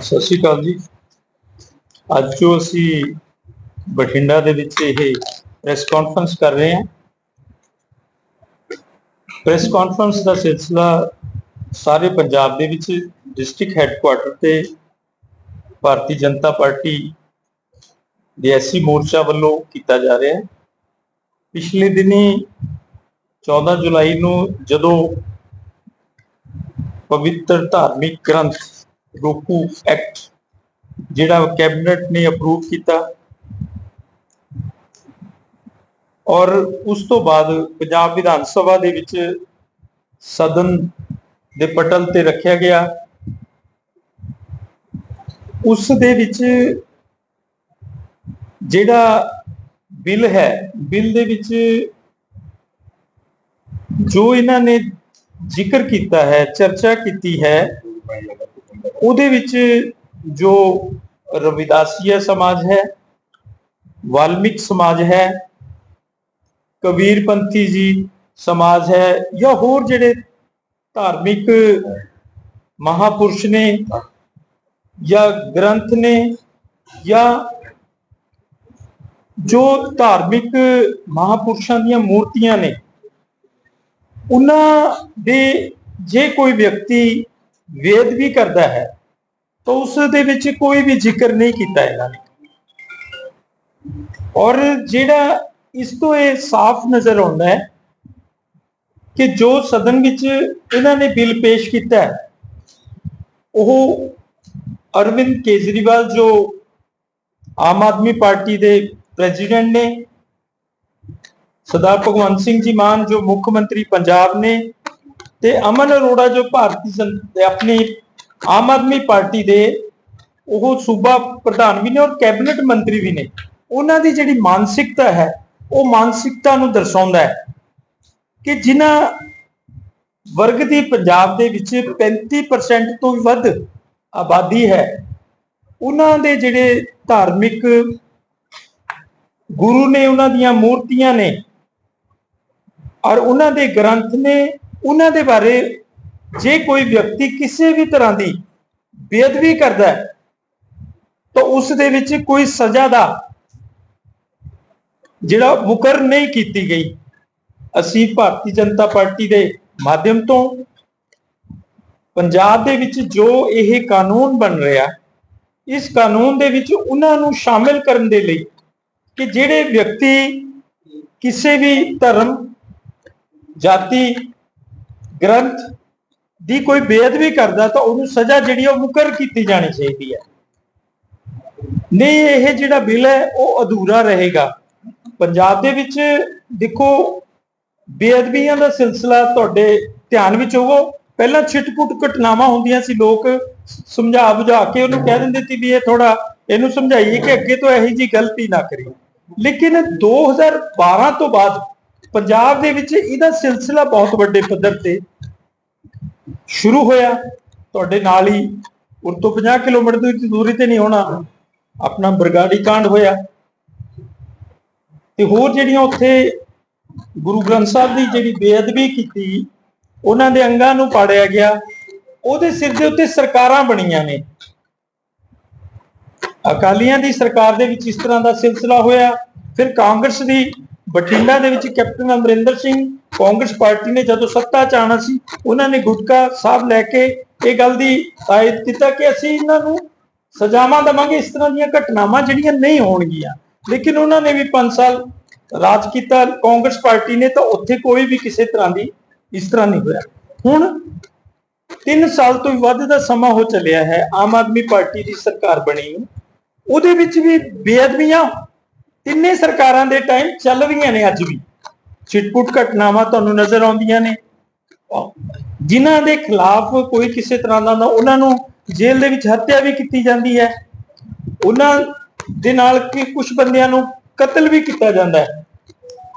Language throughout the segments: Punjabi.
ਸਤਿ ਸ਼੍ਰੀ ਅਕਾਲ ਜੀ। ਅੱਜ ਜੋ ਅਸੀਂ ਬਠਿੰਡਾ ਦੇ ਵਿੱਚ ਇਹ ਪ੍ਰੈਸ ਕਾਨਫਰੰਸ ਕਰ ਰਹੇ ਹਾਂ। ਪ੍ਰੈਸ ਕਾਨਫਰੰਸ ਦਾ ਸਿਲਸਿਲਾ ਸਾਰੇ ਪੰਜਾਬ ਦੇ ਵਿੱਚ ਡਿਸਟ੍ਰਿਕਟ ਹੈੱਡਕੁਆਟਰ ਤੇ ਭਾਰਤੀ ਜਨਤਾ ਪਾਰਟੀ ਦੇ ਐਸੀ ਮੋਰਚਾ ਵੱਲੋਂ ਕੀਤਾ ਜਾ ਰਿਹਾ ਹੈ। ਪਿਛਲੇ ਦਿਨੀ 14 ਜੁਲਾਈ ਨੂੰ ਜਦੋਂ ਪਵਿੱਤਰ ਧਾਰਮਿਕ ਗ੍ਰੰਥ ਰੋਕੂ ਐਕਟ ਜਿਹੜਾ ਕੈਬਨਿਟ ਨੇ ਅਪਰੂਵ ਕੀਤਾ। ਔਰ ਉਸ ਤੋਂ ਬਾਅਦ ਪੰਜਾਬ ਵਿਧਾਨ ਸਭਾ ਦੇ ਵਿੱਚ ਸਦਨ ਦੇ ਪਟਲ ਤੇ ਰੱਖਿਆ ਗਿਆ। ਉਸ ਦੇ ਵਿੱਚ ਜਿਹੜਾ ਬਿੱਲ ਹੈ, ਬਿੱਲ ਦੇ ਵਿੱਚ ਜੋ ਇਹਨਾਂ ਨੇ ਜ਼ਿਕਰ ਕੀਤਾ ਹੈ, ਚਰਚਾ ਕੀਤੀ ਹੈ ਉਹਦੇ ਵਿੱਚ ਜੋ ਰਵਿਦਾਸੀਆ ਸਮਾਜ ਹੈ, ਵਾਲਮਿਕ ਸਮਾਜ ਹੈ, ਕਬੀਰਪੰਥੀ ਜੀ ਸਮਾਜ ਹੈ ਜਾਂ ਹੋਰ ਜਿਹੜੇ ਧਾਰਮਿਕ ਮਹਾਪੁਰਸ਼ ਨੇ ਜਾਂ ਗ੍ਰੰਥ ਨੇ ਜਾਂ ਜੋ ਧਾਰਮਿਕ ਮਹਾਪੁਰਸ਼ਾਂ ਦੀਆਂ ਮੂਰਤੀਆਂ ਨੇ, ਉਹਨਾਂ ਦੇ ਜੇ ਕੋਈ ਵਿਅਕਤੀ ਵੇਦ ਵੀ ਕਰਦਾ ਹੈ, ਤਾਂ ਉਸ ਦੇ ਵਿੱਚ ਕੋਈ ਵੀ ਜ਼ਿਕਰ ਨਹੀਂ ਕੀਤਾ ਇਹਨਾਂ ਨੇ। ਔਰ ਜਿਹੜਾ ਇਸ ਤੋਂ ਇਹ ਸਾਫ਼ ਨਜ਼ਰ ਆਉਂਦਾ ਹੈ ਕਿ ਜੋ ਸਦਨ ਵਿੱਚ ਇਹਨਾਂ ਨੇ ਬਿੱਲ ਪੇਸ਼ ਕੀਤਾ ਹੈ, ਉਹ ਅਰਵਿੰਦ ਕੇਜਰੀਵਾਲ ਜੋ ਆਮ ਆਦਮੀ ਪਾਰਟੀ ਦੇ ਪ੍ਰੈਜ਼ੀਡੈਂਟ ਨੇ, ਸਰਦਾਰ ਭਗਵੰਤ ਸਿੰਘ ਜੀ ਮਾਨ ਜੋ ਮੁੱਖ ਮੰਤਰੀ ਪੰਜਾਬ ਨੇ ਤੇ ਅਮਨ ਅਰੋੜਾ ਜੋ ਭਾਰਤੀ ਜਨ ਆਪਣੀ ਆਮ ਆਦਮੀ ਪਾਰਟੀ ਦੇ ਉਹ ਸੂਬਾ ਪ੍ਰਧਾਨ ਵੀ ਨੇ ਔਰ ਕੈਬਨਿਟ ਮੰਤਰੀ ਵੀ ਨੇ, ਉਹਨਾਂ ਦੀ ਜਿਹੜੀ ਮਾਨਸਿਕਤਾ ਹੈ, ਉਹ ਮਾਨਸਿਕਤਾ ਨੂੰ ਦਰਸਾਉਂਦਾ ਹੈ ਕਿ ਜਿਨ੍ਹਾਂ ਵਰਗ ਦੀ ਪੰਜਾਬ ਦੇ ਵਿੱਚ 35% ਤੋਂ ਵੀ ਵੱਧ ਆਬਾਦੀ ਹੈ, ਉਹਨਾਂ ਦੇ ਜਿਹੜੇ ਧਾਰਮਿਕ ਗੁਰੂ ਨੇ ਉਹਨਾਂ ਦੀਆਂ ਮੂਰਤੀਆਂ ਨੇ ਔਰ ਉਹਨਾਂ ਦੇ ਗ੍ਰੰਥ ਨੇ ਉਹਨਾਂ ਦੇ ਬਾਰੇ ਜੇ ਕੋਈ ਵਿਅਕਤੀ ਕਿਸੇ ਵੀ ਤਰ੍ਹਾਂ ਦੀ ਬੇਅਦਬੀ ਕਰਦਾ ਹੈ, ਤਾਂ ਉਸ ਦੇ ਵਿੱਚ ਕੋਈ ਸਜ਼ਾ ਦਾ ਜਿਹੜਾ ਮੁਕਰ ਨਹੀਂ ਕੀਤੀ ਗਈ। ਅਸੀਂ ਭਾਰਤੀ ਜਨਤਾ ਪਾਰਟੀ ਦੇ ਮਾਧਿਅਮ ਤੋਂ ਪੰਜਾਬ ਦੇ ਵਿੱਚ ਜੋ ਇਹ ਕਾਨੂੰਨ ਬਣ ਰਿਹਾ, ਇਸ ਕਾਨੂੰਨ ਦੇ ਵਿੱਚ ਉਹਨਾਂ ਨੂੰ ਸ਼ਾਮਿਲ ਕਰਨ ਦੇ ਲਈ ਕਿ ਜਿਹੜੇ ਵਿਅਕਤੀ ਕਿਸੇ ਵੀ ਧਰਮ, ਜਾਤੀ ਗ੍ਰੰਥ ਦੀ ਕੋਈ ਬੇਅਦਬੀ ਕਰਦਾ ਤਾਂ ਉਹਨੂੰ ਸਜ਼ਾ ਜਿਹੜੀ ਉਹ ਮੁਕਰ ਕੀਤੀ ਜਾਣੀ ਚਾਹੀਦੀ ਹੈ ਨਹੀਂ, ਇਹ ਜਿਹੜਾ ਬਿੱਲ ਹੈ, ਉਹ ਅਧੂਰਾ ਰਹੇਗਾ। ਪੰਜਾਬ ਦੇ ਵਿੱਚ ਦੇਖੋ, ਬੇਅਦਬੀਆਂ ਦਾ ਸਿਲਸਿਲਾ ਤੁਹਾਡੇ ਧਿਆਨ ਵਿੱਚ ਹੋਵੋ। ਪਹਿਲਾਂ ਛਿਟਪੁਟ ਘਟਨਾਵਾਂ ਹੁੰਦੀਆਂ ਸੀ, ਲੋਕ ਸਮਝਾ ਬੁਝਾ ਕੇ ਉਹਨੂੰ ਕਹਿ ਦਿੰਦੇ ਸੀ ਵੀ ਇਹ ਥੋੜਾ ਇਹਨੂੰ ਸਮਝਾਈਏ ਕਿ ਅੱਗੇ ਤੋਂ ਇਹੀ ਜੀ ਗਲਤੀ ਨਾ ਕਰੀ ਲੇਕਿਨ 2012 ਤੋਂ ਬਾਅਦ ਪੰਜਾਬ ਦੇ ਵਿੱਚ ਇਹਦਾ ਸਿਲਸਿਲਾ ਬਹੁਤ ਵੱਡੇ ਪੱਧਰ ਤੇ ਸ਼ੁਰੂ ਹੋਇਆ। ਤੁਹਾਡੇ ਨਾਲ ਹੀ ਉਰ ਤੋਂ 50 ਕਿਲੋਮੀਟਰ ਦੀ ਦੂਰੀ ਤੇ ਨਹੀਂ ਹੋਣਾ, ਆਪਣਾ ਬਰਗਾੜੀ ਕਾਂਡ ਹੋਇਆ। ਤੇ ਹੋਰ ਜਿਹੜੀਆਂ ਉੱਥੇ ਗੁਰੂ ਗ੍ਰੰਥ ਸਾਹਿਬ ਦੀ ਜਿਹੜੀ ਬੇਅਦਬੀ ਕੀਤੀ, ਉਹਨਾਂ ਦੇ ਅੰਗਾਂ ਨੂੰ ਪਾੜਿਆ ਗਿਆ, ਉਹਦੇ ਸਿਰ ਦੇ ਉੱਤੇ ਸਰਕਾਰਾਂ ਬਣੀਆਂ ਨੇ। ਅਕਾਲੀਆਂ ਦੀ ਸਰਕਾਰ ਦੇ ਵਿੱਚ ਇਸ ਤਰ੍ਹਾਂ ਦਾ ਸਿਲਸਿਲਾ ਹੋਇਆ, ਫਿਰ ਕਾਂਗਰਸ ਦੀ ਬਠਿੰਡਾ ਦੇ ਵਿੱਚ ਕੈਪਟਨ ਅਮਰਿੰਦਰ ਸਿੰਘ ਕਾਂਗਰਸ ਪਾਰਟੀ ਨੇ ਜਦੋਂ ਸੱਤਾ ਚ ਆਣਾ ਸੀ, ਉਹਨਾਂ ਨੇ ਗੁਟਕਾ ਸਾਹਿਬ ਲੈ ਕੇ ਇਹ ਗੱਲ ਦੀ ਆਇਤ ਕੀਤਾ ਕਿ ਅਸੀਂ ਇਹਨਾਂ ਨੂੰ ਸਜ਼ਾਵਾਂ ਦਵਾਂਗੇ, ਇਸ ਤਰ੍ਹਾਂ ਦੀਆਂ ਘਟਨਾਵਾਂ ਜਿਹੜੀਆਂ ਨਹੀਂ ਹੋਣਗੀਆਂ। ਲੇਕਿਨ ਉਹਨਾਂ ਨੇ ਵੀ 5 ਸਾਲ ਰਾਜ ਕੀਤਾ, ਕਾਂਗਰਸ ਪਾਰਟੀ ਨੇ ਤਾਂ ਉੱਥੇ ਕੋਈ ਵੀ ਕਿਸੇ ਤਰ੍ਹਾਂ ਦੀ ਇਸ ਤਰ੍ਹਾਂ ਨਹੀਂ ਹੋਇਆ। ਹੁਣ 3 ਸਾਲ ਤੋਂ ਵੱਧ ਦਾ ਸਮਾਂ ਹੋ ਚੱਲਿਆ ਹੈ, ਆਮ ਆਦਮੀ ਪਾਰਟੀ ਦੀ ਸਰਕਾਰ ਬਣੀ ਨੂੰ। ਉਹਦੇ ਵਿੱਚ ਵੀ ਬੇਅਦਬੀਆਂ ਤਿੰਨੇ ਸਰਕਾਰਾਂ ਦੇ ਟਾਈਮ ਚੱਲ ਰਹੀਆਂ ਨੇ ਅੱਜ ਵੀ। ਛਿਟਪੁਟ ਘਟਨਾਵਾਂ ਤੁਹਾਨੂੰ ਨਜ਼ਰ ਆਉਂਦੀਆਂ ਨੇ। ਜਿਨ੍ਹਾਂ ਦੇ ਖਿਲਾਫ ਕੋਈ ਕਿਸੇ ਤਰ੍ਹਾਂ ਦਾ ਉਹਨਾਂ ਨੂੰ ਜੇਲ੍ਹ ਦੇ ਵਿੱਚ ਹੱਤਿਆ ਵੀ ਕੀਤੀ ਜਾਂਦੀ ਹੈ। ਉਹਨਾਂ ਦੇ ਨਾਲ ਕਿ ਕੁਝ ਬੰਦਿਆਂ ਨੂੰ ਕਤਲ ਵੀ ਕੀਤਾ ਜਾਂਦਾ ਹੈ।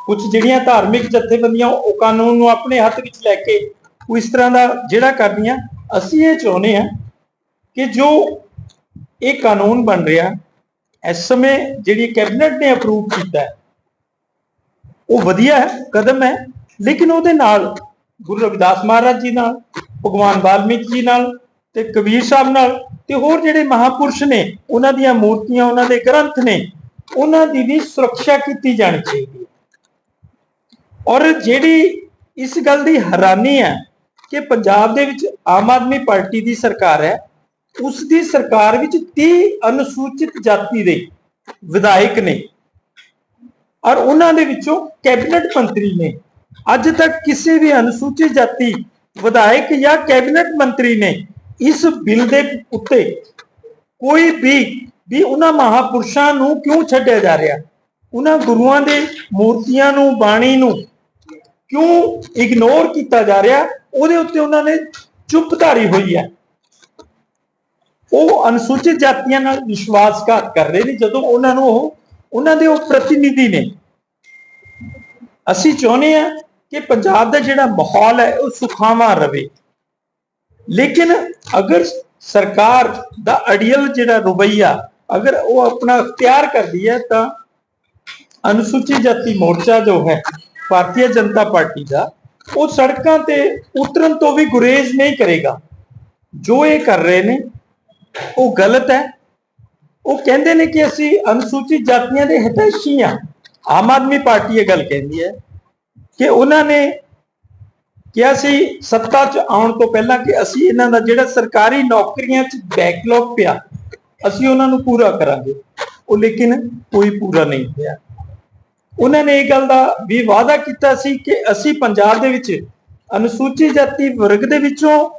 ਕੁਝ ਜਿਹੜੀਆਂ ਧਾਰਮਿਕ ਜਥੇਬੰਦੀਆਂ, ਉਹ ਕਾਨੂੰਨ ਨੂੰ ਆਪਣੇ ਹੱਥ ਵਿੱਚ ਲੈ ਕੇ ਉਹ ਇਸ ਤਰ੍ਹਾਂ ਦਾ ਜਿਹੜਾ ਕਰਦੀਆਂ, ਅਸੀਂ ਇਹ ਚਾਹੁੰਦੇ ਹਾਂ ਕਿ ਜੋ ਇਹ ਕਾਨੂੰਨ ਬਣ ਰਿਹਾ ਇਸ ਸਮੇਂ ਜਿਹੜੀ ਕੈਬਨਿਟ ਨੇ ਅਪਰੂਵ ਕੀਤਾ ਉਹ ਵਧੀਆ ਕਦਮ ਹੈ, ਲੇਕਿਨ ਉਹਦੇ ਨਾਲ ਗੁਰੂ ਰਵਿਦਾਸ ਮਹਾਰਾਜ ਜੀ ਨਾਲ, ਭਗਵਾਨ ਵਾਲਮੀਕ ਜੀ ਨਾਲ ਤੇ ਕਬੀਰ ਸਾਹਿਬ ਨਾਲ ਤੇ ਹੋਰ ਜਿਹੜੇ ਮਹਾਪੁਰਸ਼ ਨੇ, ਉਹਨਾਂ ਦੀਆਂ ਮੂਰਤੀਆਂ, ਉਹਨਾਂ ਦੇ ਗ੍ਰੰਥ ਨੇ, ਉਹਨਾਂ ਦੀ ਵੀ ਸੁਰੱਖਿਆ ਕੀਤੀ ਜਾਣੀ ਚਾਹੀਦੀ ਹੈ। ਔਰ ਜਿਹੜੀ ਇਸ ਗੱਲ ਦੀ ਹੈਰਾਨੀ ਹੈ ਕਿ ਪੰਜਾਬ ਦੇ ਵਿੱਚ ਆਮ ਆਦਮੀ ਪਾਰਟੀ ਦੀ ਸਰਕਾਰ ਹੈ ਉਸ ਦੀ ਸਰਕਾਰ ਵਿੱਚ 30 ਅਨੁਸੂਚਿਤ ਜਾਤੀ ਦੇ ਵਿਧਾਇਕ ਨੇ ਔਰ ਉਹਨਾਂ ਦੇ ਵਿੱਚੋਂ ਕੈਬਨਿਟ ਮੰਤਰੀ ਨੇ। ਅੱਜ ਤੱਕ ਕਿਸੇ ਵੀ ਅਨੁਸੂਚਿਤ ਜਾਤੀ ਵਿਧਾਇਕ ਜਾਂ ਕੈਬਨਿਟ ਮੰਤਰੀ ਨੇ ਇਸ ਬਿੱਲ ਦੇ ਉੱਤੇ ਕੋਈ ਵੀ ਵੀ ਉਹਨਾਂ ਮਹਾਪੁਰਸ਼ਾਂ ਨੂੰ ਕਿਉਂ ਛੱਡਿਆ ਜਾ ਰਿਹਾ? ਉਹਨਾਂ ਗੁਰੂਆਂ ਦੇ ਮੂਰਤੀਆਂ ਨੂੰ, ਬਾਣੀ ਨੂੰ ਕਿਉਂ ਇਗਨੋਰ ਕੀਤਾ ਜਾ ਰਿਹਾ? ਉਹਦੇ ਉੱਤੇ ਉਹਨਾਂ ਨੇ ਚੁੱਪ ਧਾਰੀ ਹੋਈ ਹੈ। ਉਹ ਅਨੁਸੂਚਿਤ ਜਾਤੀਆਂ ਨਾਲ ਵਿਸ਼ਵਾਸਘਾਤ ਕਰ ਰਹੇ ਨੇ, ਜਦੋਂ ਉਹਨਾਂ ਨੂੰ ਉਹ, ਉਹਨਾਂ ਦੇ ਉਹ ਪ੍ਰਤੀਨਿਧੀ ਨੇ। ਅਸੀਂ ਚਾਹੁੰਦੇ ਆ ਕਿ ਪੰਜਾਬ ਦਾ ਜਿਹੜਾ ਮਾਹੌਲ ਹੈ, ਉਹ ਸੁਖਾਵਾਂ ਰਵੇ। ਲੇਕਿਨ ਅਗਰ ਸਰਕਾਰ ਦਾ ਅੜੀਅਲ ਜਿਹੜਾ ਰਵਈਆ, ਅਗਰ ਉਹ ਆਪਣਾ ਅਖਤਿਆਰ ਕਰਦੀ ਹੈ, ਤਾਂ ਅਨੁਸੂਚਿਤ ਜਾਤੀ ਮੋਰਚਾ ਜੋ ਹੈ, ਭਾਰਤੀ ਜਨਤਾ ਪਾਰਟੀ ਦਾ, ਉਹ ਸੜਕਾਂ ਤੇ ਉਤਰਨ ਤੋਂ ਵੀ ਗੁਰੇਜ਼ ਨਹੀਂ ਕਰੇਗਾ। ਜੋ ਇਹ ਕਰ ਰਹੇ ਨੇ ਉਹ ਗਲਤ ਹੈ। ਉਹ ਕਹਿੰਦੇ ਨੇ ਕਿ ਅਸੀਂ ਅਨੁਸੂਚਿਤ ਜਾਤੀਆਂ ਦੇ ਹਿਤੈਸ਼ੀ ਹਾਂ। ਆਮ ਆਦਮੀ ਪਾਰਟੀ ਇਹ ਗੱਲ ਕਹਿੰਦੀ ਹੈ ਕਿ ਉਹਨਾਂ ਨੇ ਕਿਹਾ ਸੀ, ਸੱਤਾ 'ਚ ਆਉਣ ਤੋਂ ਪਹਿਲਾਂ ਕਿ ਅਸੀਂ ਇਹਨਾਂ ਦਾ ਜਿਹੜਾ ਸਰਕਾਰੀ ਨੌਕਰੀਆਂ 'ਚ ਬੈਕਲੌਗ ਪਿਆ, ਅਸੀਂ ਉਹਨਾਂ ਨੂੰ ਪੂਰਾ ਕਰਾਂਗੇ। ਉਹ ਲੇਕਿਨ ਕੋਈ ਪੂਰਾ ਨਹੀਂ ਹੋਇਆ। ਉਹਨਾਂ ਨੇ ਇਹ ਗੱਲ ਦਾ ਵੀ ਵਾਅਦਾ ਕੀਤਾ ਸੀ ਕਿ ਅਸੀਂ ਪੰਜਾਬ ਦੇ ਵਿੱਚ ਅਨੁਸੂਚਿਤ ਜਾਤੀ ਵਰਗ ਦੇ ਵਿੱਚੋਂ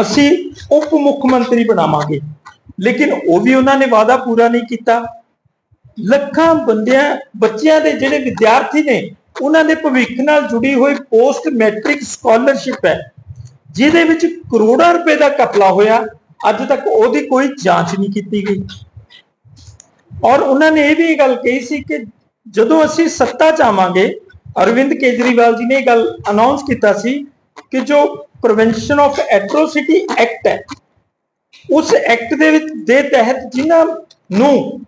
ਅਸੀਂ ਉਪ ਮੁੱਖ ਮੰਤਰੀ ਬਣਾਵਾਂਗੇ। ਲੇਕਿਨ ਉਹ ਵੀ ਉਹਨਾਂ ਨੇ ਵਾਅਦਾ ਪੂਰਾ ਨਹੀਂ ਕੀਤਾ। ਲੱਖਾਂ ਬੰਦਿਆਂ, ਬੱਚਿਆਂ ਦੇ ਜਿਹੜੇ ਵਿਦਿਆਰਥੀ ਨੇ, ਉਹਨਾਂ ਦੇ ਭਵਿੱਖ ਨਾਲ ਜੁੜੀ ਹੋਈ ਪੋਸਟ ਮੈਟ੍ਰਿਕ ਸਕਾਲਰਸ਼ਿਪ ਹੈ, ਜਿਹਦੇ ਵਿੱਚ ਕਰੋੜਾਂ ਰੁਪਏ ਦਾ ਕਪਲਾ ਹੋਇਆ। ਅੱਜ ਤੱਕ ਉਹਦੀ ਕੋਈ ਜਾਂਚ ਨਹੀਂ ਕੀਤੀ ਗਈ। ਔਰ ਉਹਨਾਂ ਨੇ ਇਹ ਵੀ ਗੱਲ ਕਹੀ ਸੀ ਕਿ ਜਦੋਂ ਅਸੀਂ ਸੱਤਾ ਚ ਆਵਾਂਗੇ, ਅਰਵਿੰਦ ਕੇਜਰੀਵਾਲ ਜੀ ਨੇ ਇਹ ਗੱਲ ਅਨਾਉਂਸ ਕੀਤਾ ਸੀ ਕਿ ਜੋ ਪ੍ਰੀਵੈਂਸ਼ਨ ਆਫ ਐਟ੍ਰੋਸਿਟੀ ਐਕਟ ਹੈ। ਉਸ ਐਕਟ ਦੇ ਵਿੱਚ, ਦੇ ਤਹਿਤ ਜਿਨ੍ਹਾਂ ਨੂੰ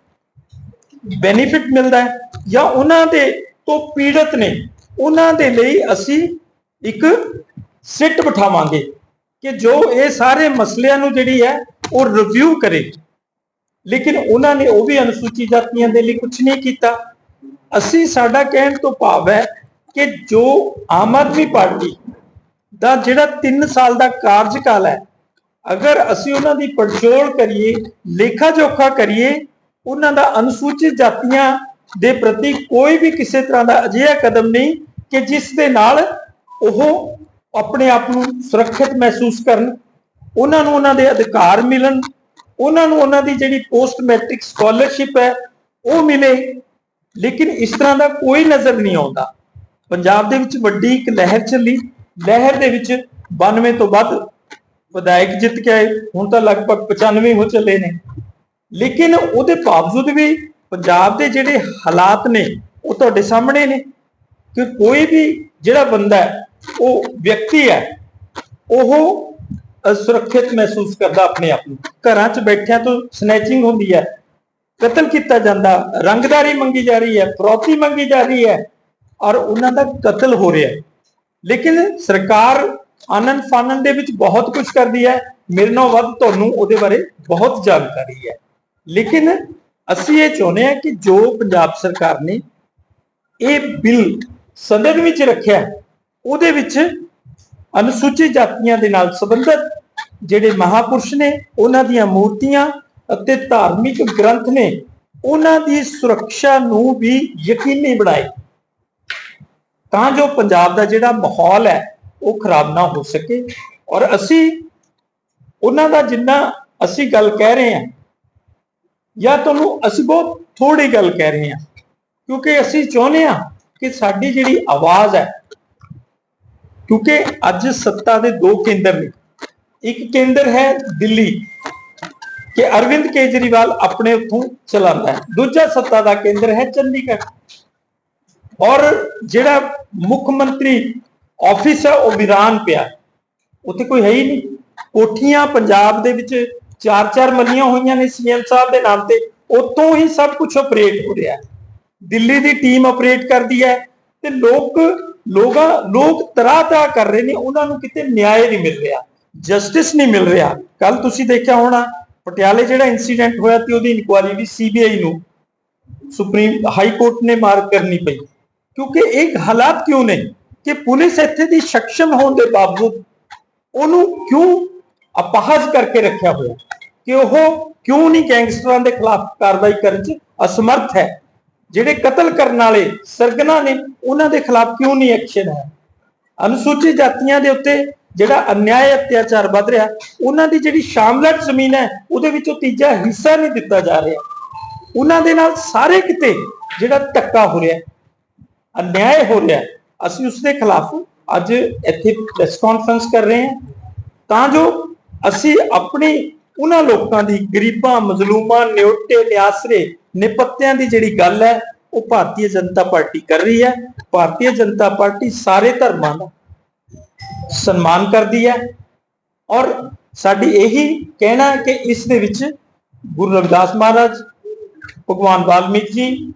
ਬੈਨੀਫਿਟ ਮਿਲਦਾ ਹੈ ਜਾਂ ਉਹਨਾਂ ਦੇ ਤੋਂ ਪੀੜਤ ਨੇ, ਉਹਨਾਂ ਦੇ ਲਈ ਅਸੀਂ ਇੱਕ ਸਿੱਟ ਬਿਠਾਵਾਂਗੇ ਕਿ ਜੋ ਇਹ ਸਾਰੇ ਮਸਲਿਆਂ ਨੂੰ ਜਿਹੜੀ ਹੈ, ਉਹ ਰਿਵਿਊ ਕਰੇ। ਲੇਕਿਨ ਉਹਨਾਂ ਨੇ ਉਹ ਵੀ ਅਨੁਸੂਚਿਤ ਜਾਤੀਆਂ ਦੇ ਲਈ ਕੁਝ ਨਹੀਂ ਕੀਤਾ। ਅਸੀਂ ਸਾਡਾ ਕਹਿਣ ਤੋਂ ਭਾਵ ਹੈ ਕਿ ਜੋ ਆਮ ਆਦਮੀ ਪਾਰਟੀ ਦਾ ਜਿਹੜਾ 3 ਸਾਲ ਦਾ ਕਾਰਜਕਾਲ ਹੈ, ਅਗਰ ਅਸੀਂ ਉਹਨਾਂ ਦੀ ਪੜਚੋਲ ਕਰੀਏ, ਲੇਖਾ ਜੋਖਾ ਕਰੀਏ, ਉਹਨਾਂ ਦਾ ਅਨੁਸੂਚਿਤ ਜਾਤੀਆਂ ਦੇ ਪ੍ਰਤੀ ਕੋਈ ਵੀ ਕਿਸੇ ਤਰ੍ਹਾਂ ਦਾ ਅਜਿਹਾ ਕਦਮ ਨਹੀਂ ਕਿ ਜਿਸ ਦੇ ਨਾਲ ਉਹ ਆਪਣੇ ਆਪ ਨੂੰ ਸੁਰੱਖਿਅਤ ਮਹਿਸੂਸ ਕਰਨ, ਉਹਨਾਂ ਨੂੰ ਉਹਨਾਂ ਦੇ ਅਧਿਕਾਰ ਮਿਲਣ, ਉਹਨਾਂ ਨੂੰ ਉਹਨਾਂ ਦੀ ਜਿਹੜੀ ਪੋਸਟ ਮੈਟ੍ਰਿਕ ਸਕਾਲਰਸ਼ਿਪ ਹੈ, ਉਹ ਮਿਲੇ। ਲੇਕਿਨ ਇਸ ਤਰ੍ਹਾਂ ਦਾ ਕੋਈ ਨਜ਼ਰ ਨਹੀਂ ਆਉਂਦਾ। ਪੰਜਾਬ ਦੇ ਵਿੱਚ ਵੱਡੀ ਇੱਕ ਲਹਿਰ ਚੱਲੀ। ਲਹਿਰ ਦੇ ਵਿੱਚ 92 ਤੋਂ ਵੱਧ ਵਿਧਾਇਕ ਜਿੱਤ ਕੇ ਆਏ, ਹੁਣ ਤਾਂ ਲਗਭਗ 95 ਹੋ ਚੱਲੇ ਨੇ। ਲੇਕਿਨ ਉਹਦੇ ਬਾਵਜੂਦ ਵੀ ਪੰਜਾਬ ਦੇ ਜਿਹੜੇ ਹਾਲਾਤ ਨੇ, ਉਹ ਤੁਹਾਡੇ ਸਾਹਮਣੇ ਨੇ ਕਿ ਕੋਈ ਵੀ ਜਿਹੜਾ ਬੰਦਾ ਹੈ, ਉਹ ਵਿਅਕਤੀ ਹੈ, ਉਹ ਸੁਰੱਖਿਅਤ ਮਹਿਸੂਸ ਕਰਦਾ ਆਪਣੇ ਆਪ ਨੂੰ। ਘਰਾਂ 'ਚ ਬੈਠਿਆਂ ਤੋਂ ਸਨੈਚਿੰਗ ਹੁੰਦੀ ਹੈ, ਕਤਲ ਕੀਤਾ ਜਾਂਦਾ, ਰੰਗਦਾਰੀ ਮੰਗੀ ਜਾ ਰਹੀ ਹੈ, ਫਰੌਤੀ ਮੰਗੀ ਜਾ ਰਹੀ ਹੈ, ਔਰ ਉਹਨਾਂ ਦਾ ਕਤਲ ਹੋ ਰਿਹਾ ਹੈ। ਲੇਕਿਨ ਸਰਕਾਰ ਆਨੰਦ ਫਾਨਨ ਦੇ ਵਿੱਚ ਬਹੁਤ ਕੁਝ ਕਰਦੀ ਹੈ। ਮੇਰੇ ਨਾਲ ਵੱਧ ਤੁਹਾਨੂੰ ਉਹਦੇ ਬਾਰੇ ਬਹੁਤ ਜਾਣਕਾਰੀ ਹੈ। ਲੇਕਿਨ ਅਸੀਂ ਇਹ ਚਾਹੁੰਦੇ ਹਾਂ ਕਿ ਜੋ ਪੰਜਾਬ ਸਰਕਾਰ ਨੇ ਇਹ ਬਿੱਲ ਸਦਨ ਵਿੱਚ ਰੱਖਿਆ, ਉਹਦੇ ਵਿੱਚ ਅਨੁਸੂਚਿਤ ਜਾਤੀਆਂ ਦੇ ਨਾਲ ਸੰਬੰਧਿਤ ਜਿਹੜੇ ਮਹਾਪੁਰਸ਼ ਨੇ, ਉਹਨਾਂ ਦੀਆਂ ਮੂਰਤੀਆਂ ਅਤੇ ਧਾਰਮਿਕ ਗ੍ਰੰਥ ਨੇ, ਉਹਨਾਂ ਦੀ ਸੁਰੱਖਿਆ ਨੂੰ ਵੀ ਯਕੀਨੀ ਬਣਾਏ। ਤਾਂ ਜੋ ਪੰਜਾਬ ਦਾ ਜਿਹੜਾ ਮਾਹੌਲ ਹੈ, ਉਹ ਖਰਾਬ ਨਾ ਹੋ ਸਕੇ। ਔਰ ਅਸੀਂ ਉਹਨਾਂ ਦਾ ਜਿੰਨਾ ਅਸੀਂ ਗੱਲ ਕਹਿ ਰਹੇ ਹਾਂ, ਜਾਂ ਤੁਹਾਨੂੰ ਅਸੀਂ ਬਹੁਤ ਥੋੜੀ ਗੱਲ ਕਹਿ ਰਹੇ ਹਾਂ, ਕਿਉਂਕਿ ਅਸੀਂ ਚਾਹੁੰਦੇ ਹਾਂ ਕਿ ਸਾਡੀ ਜਿਹੜੀ ਆਵਾਜ਼ ਹੈ, ਕਿਉਂਕਿ ਅੱਜ ਸੱਤਾ ਦੇ ਦੋ ਕੇਂਦਰ ਨੇ। ਇੱਕ ਕੇਂਦਰ ਹੈ ਦਿੱਲੀ, ਕਿ ਅਰਵਿੰਦ ਕੇਜਰੀਵਾਲ ਆਪਣੇ ਉੱਥੋਂ ਚਲਾਉਂਦਾ ਹੈ। ਦੂਜਾ ਸੱਤਾ ਦਾ ਕੇਂਦਰ ਹੈ ਚੰਡੀਗੜ੍ਹ। ਔਰ ਜਿਹੜਾ ਮੁੱਖ ਮੰਤਰੀ ਆਫਿਸ ਹੈ, ਉਹ ਵਿਰਾਨ ਪਿਆ। ਉੱਥੇ ਕੋਈ ਹੈ ਹੀ ਨਹੀਂ। ਕੋਠੀਆਂ ਪੰਜਾਬ ਦੇ ਵਿੱਚ ਚਾਰ ਚਾਰ ਮੱਲੀਆਂ ਹੋਈਆਂ ਨੇ ਸੀਐਮ ਸਾਹਿਬ ਦੇ ਨਾਮ ਤੇ। ਉੱਥੋਂ ਹੀ ਸਭ ਕੁਝ ਆਪਰੇਟ ਹੋ ਰਿਹਾ ਦਿੱਲੀ ਦੀ ਟੀਮ ਆਪਰੇਟ ਕਰਦੀ ਹੈ ਤੇ ਲੋਕ ਲੋਕਾਂ ਲੋਕ ਤਰਾ ਤਰਾ ਕਰ ਰਹੇ ਨੇ। ਉਹਨਾਂ ਨੂੰ ਕਿਤੇ ਨਿਆਂ ਨਹੀਂ ਮਿਲ ਰਿਹਾ ਜਸਟਿਸ ਨਹੀਂ ਮਿਲ ਰਿਹਾ। ਕੱਲ ਤੁਸੀਂ ਦੇਖਿਆ ਹੋਣਾ, ਪਟਿਆਲੇ ਜਿਹੜਾ ਇਨਸੀਡੈਂਟ ਹੋਇਆ ਤੇ ਉਹਦੀ ਇਨਕੁਆਇਰੀ ਵੀ ਸੀਬੀਆਈ ਨੂੰ। ਸੁਪਰੀਮ, ਹਾਈ ਕੋਰਟ ਨੇ ਮਾਰਕ ਕਰਨੀ ਪਈ। ਕਿਉਂਕਿ ਇਹ ਹਾਲਾਤ ਕਿਉਂ ਨੇ ਕਿ ਪੁਲਿਸ ਇੱਥੇ ਦੀ ਸક્ષਮ ਹੋਣ ਦੇ ਬਾਵਜੂਦ ਉਹਨੂੰ ਕਿਉਂ ਅਪਾਹਜ ਕਰਕੇ ਰੱਖਿਆ ਹੋਇਆ? ਕਿ ਉਹ ਕਿਉਂ ਨਹੀਂ ਗੈਂਗਸਟਰਾਂ ਦੇ ਖਿਲਾਫ ਕਾਰਵਾਈ ਕਰਨ 'ਚ ਅਸਮਰਥ ਹੈ? ਜਿਹੜੇ ਕਤਲ ਕਰਨ ਵਾਲੇ ਸਰਗਨਾ ਨੇ, ਉਹਨਾਂ ਦੇ ਖਿਲਾਫ ਕਿਉਂ ਨਹੀਂ ਐਕਸ਼ਨ ਹੈ? ਅਨੁਸੂਚਿਤ ਜਾਤੀਆਂ ਦੇ ਉੱਤੇ ਜਿਹੜਾ ਅਨਿਆਏ ਅਤਿਆਚਾਰ ਵੱਧ ਰਿਹਾ, ਉਹਨਾਂ ਦੀ ਜਿਹੜੀ ਸ਼ਾਮਲਟ ਜ਼ਮੀਨ ਹੈ, ਉਹਦੇ ਵਿੱਚੋਂ ਤੀਜਾ ਹਿੱਸਾ ਨਹੀਂ ਦਿੱਤਾ ਜਾ ਰਿਹਾ। ਉਹਨਾਂ ਦੇ ਨਾਲ ਸਾਰੇ ਕਿਤੇ ਜਿਹੜਾ ਧੱਕਾ ਹੋ ਰਿਹਾ। ਅਨਿਆਏ ਹੋ ਰਿਹਾ ਅਸੀਂ ਉਸ ਦੇ ਖਿਲਾਫ ਅੱਜ ਇੱਥੇ ਪ੍ਰੈਸ ਕਾਨਫਰੰਸ ਕਰ ਰਹੇ ਹਾਂ। ਤਾਂ ਜੋ ਅਸੀਂ ਆਪਣੀ ਉਹਨਾਂ ਲੋਕਾਂ ਦੀ ਗਰੀਬਾਂ, ਮਜ਼ਲੂਮਾਂ ਨਿਉਟੇ ਨਿਆਸਰੇ, ਨਿਪੱਤਿਆਂ ਦੀ ਜਿਹੜੀ ਗੱਲ ਹੈ, ਉਹ ਭਾਰਤੀ ਜਨਤਾ ਪਾਰਟੀ ਕਰ ਰਹੀ ਹੈ। ਭਾਰਤੀ ਜਨਤਾ ਪਾਰਟੀ ਸਾਰੇ ਧਰਮਾਂ ਦਾ ਸਨਮਾਨ ਕਰਦੀ ਹੈ। ਔਰ ਸਾਡੀ ਇਹੀ ਕਹਿਣਾ ਕਿ ਇਸ ਦੇ ਵਿੱਚ ਗੁਰੂ ਰਵਿਦਾਸ ਮਹਾਰਾਜ, ਭਗਵਾਨ ਵਾਲਮੀਕ ਜੀ,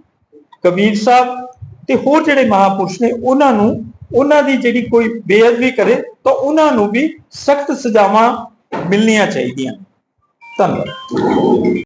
ਕਬੀਰ ਸਾਹਿਬ ਤੇ ਹੋਰ ਜਿਹੜੇ ਮਹਾਪੁਰਸ਼ ਨੇ, ਉਹਨਾਂ ਨੂੰ, ਉਹਨਾਂ ਦੀ ਜਿਹੜੀ ਕੋਈ ਬੇਅਦਬੀ ਕਰੇ, ਤਾਂ ਉਹਨਾਂ ਨੂੰ ਵੀ ਸਖਤ ਸਜ਼ਾਵਾਂ ਮਿਲਣੀਆਂ ਚਾਹੀਦੀਆਂ। ਧੰਨਵਾਦ।